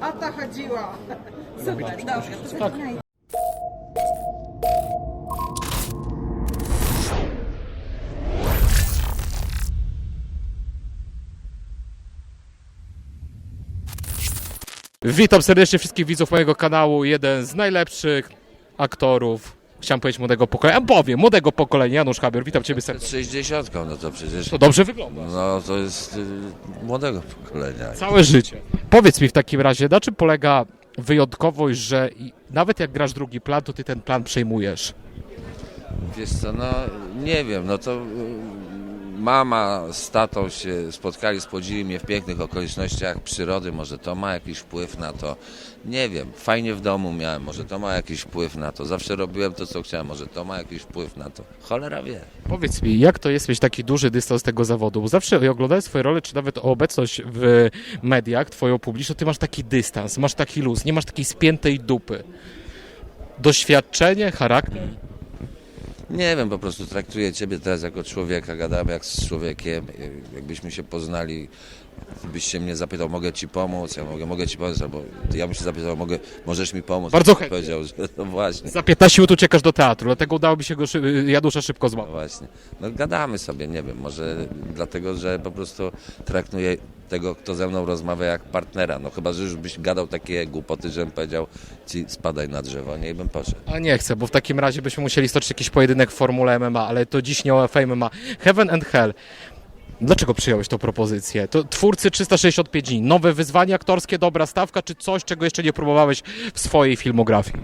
O to chodziło. Super, dobrze. To Tak. zaczynaj. Witam serdecznie wszystkich widzów mojego kanału. Jeden z najlepszych aktorów, chciałem powiedzieć młodego pokolenia, a powiem, młodego pokolenia, Janusz Habior. Witam Ciebie serdecznie. 60, no to przecież. To dobrze wygląda. No to jest y, młodego pokolenia. Całe życie. Powiedz mi w takim razie, na czym polega wyjątkowość, że nawet jak grasz drugi plan, to Ty ten plan przejmujesz? Wiesz co, no nie wiem, no to mama z tatą się spotkali, spłodzili mnie w pięknych okolicznościach przyrody, może to ma jakiś wpływ na to. Nie wiem, fajnie w domu miałem, może to ma jakiś wpływ na to. Zawsze robiłem to, co chciałem, może to ma jakiś wpływ na to. Cholera wie. Powiedz mi, jak to jest mieć taki duży dystans tego zawodu? Bo zawsze oglądając Twoje role, czy nawet obecność w mediach, Twoją publiczną, Ty masz taki dystans, masz taki luz, nie masz takiej spiętej dupy. Doświadczenie, charakter? Nie wiem, po prostu traktuję Ciebie teraz jako człowieka, gadamy jak z człowiekiem, jakbyśmy się poznali, byś się mnie zapytał, mogę Ci pomóc, ja mogę, mogę Ci pomóc, albo ja bym się zapytał, mogę, możesz mi pomóc. Bardzo chętnie. Powiedział, że no właśnie, Za 15 minut uciekasz do teatru, dlatego udało mi się go szy- Janusza szybko no złapać. właśnie. No gadamy sobie, nie wiem, może dlatego, że po prostu traktuję tego, kto ze mną rozmawia jak partnera, no chyba, że już byś gadał takie głupoty, żebym powiedział Ci spadaj na drzewo, nie i bym poszedł. A nie chcę, bo w takim razie byśmy musieli stoczyć jakiś pojedynek w Formule MMA, ale to dziś nie o Fame MMA. Heaven and Hell. Dlaczego przyjąłeś tą propozycję? To twórcy 365 dni, nowe wyzwanie aktorskie, dobra stawka, czy coś, czego jeszcze nie próbowałeś w swojej filmografii?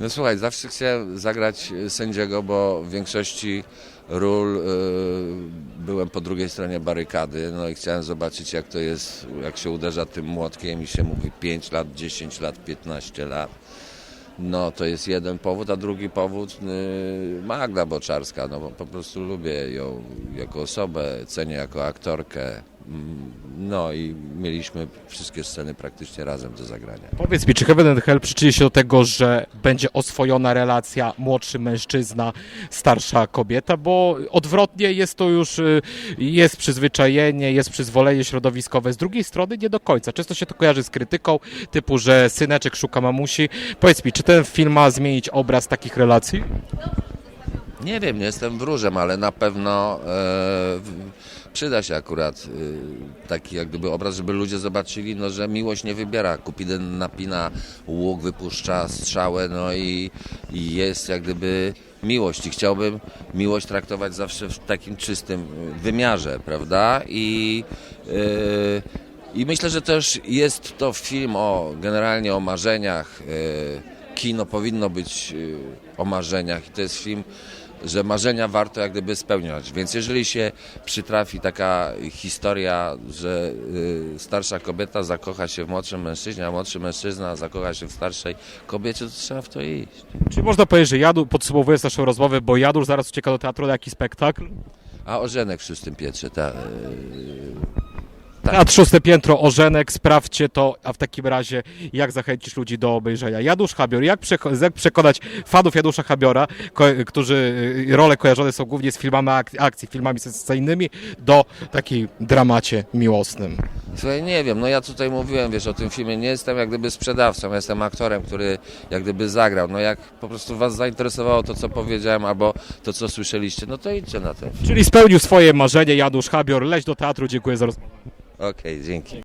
No słuchaj, zawsze chciałem zagrać sędziego, bo w większości ról y, byłem po drugiej stronie barykady, no i chciałem zobaczyć jak to jest, jak się uderza tym młotkiem i się mówi 5 lat, 10 lat, 15 lat. No to jest jeden powód, a drugi powód y, Magda Boczarska, no po prostu lubię ją jako osobę, cenię jako aktorkę. No i mieliśmy wszystkie sceny praktycznie razem do zagrania. Powiedz mi, czy Heaven and Hell przyczyni się do tego, że będzie oswojona relacja młodszy mężczyzna, starsza kobieta, bo odwrotnie jest to już, y, jest przyzwyczajenie, jest przyzwolenie środowiskowe. Z drugiej strony nie do końca. Często się to kojarzy z krytyką, typu, że syneczek szuka mamusi. Powiedz mi, czy ten film ma zmienić obraz takich relacji? Nie wiem, nie jestem wróżem, ale na pewno w- przyda się akurat e, taki jak gdyby obraz, żeby ludzie zobaczyli, no, że miłość nie wybiera. Kupiden napina łuk, wypuszcza strzałę, no i, i jest jak gdyby miłość. I chciałbym miłość traktować zawsze w takim czystym wymiarze, prawda? I e, i myślę, że też jest to film o generalnie o marzeniach. e, Kino powinno być e, o marzeniach i to jest film, że marzenia warto jak gdyby spełniać. Więc jeżeli się przytrafi taka historia, że e, starsza kobieta zakocha się w młodszym mężczyźnie, a młodszy mężczyzna zakocha się w starszej kobiecie, to trzeba w to iść. Czy można powiedzieć, że Jadu, podsumowując naszą rozmowę, bo Jadur zaraz ucieka do teatru na jakiś spektakl? A Orzenek w szóstym Pietrze, ta, e, Teatr Szóste Piętro, Orzenek, sprawdźcie to, a w takim razie jak zachęcisz ludzi do obejrzenia. Janusz Habior, jak, przeko- jak przekonać fanów Janusza Habiora, ko- którzy y, role kojarzone są głównie z filmami ak- akcji, filmami sensacyjnymi, do takiej dramacie miłosnym. Słuchaj, nie wiem, no ja tutaj mówiłem, wiesz, o tym filmie, nie jestem jak gdyby sprzedawcą, ja jestem aktorem, który jak gdyby zagrał. No jak po prostu was zainteresowało to, co powiedziałem, albo to, co słyszeliście, no to idźcie na ten film. Czyli spełnił swoje marzenie Janusz Habior, leć do teatru, dziękuję za rozmowę. Okej, dzięki.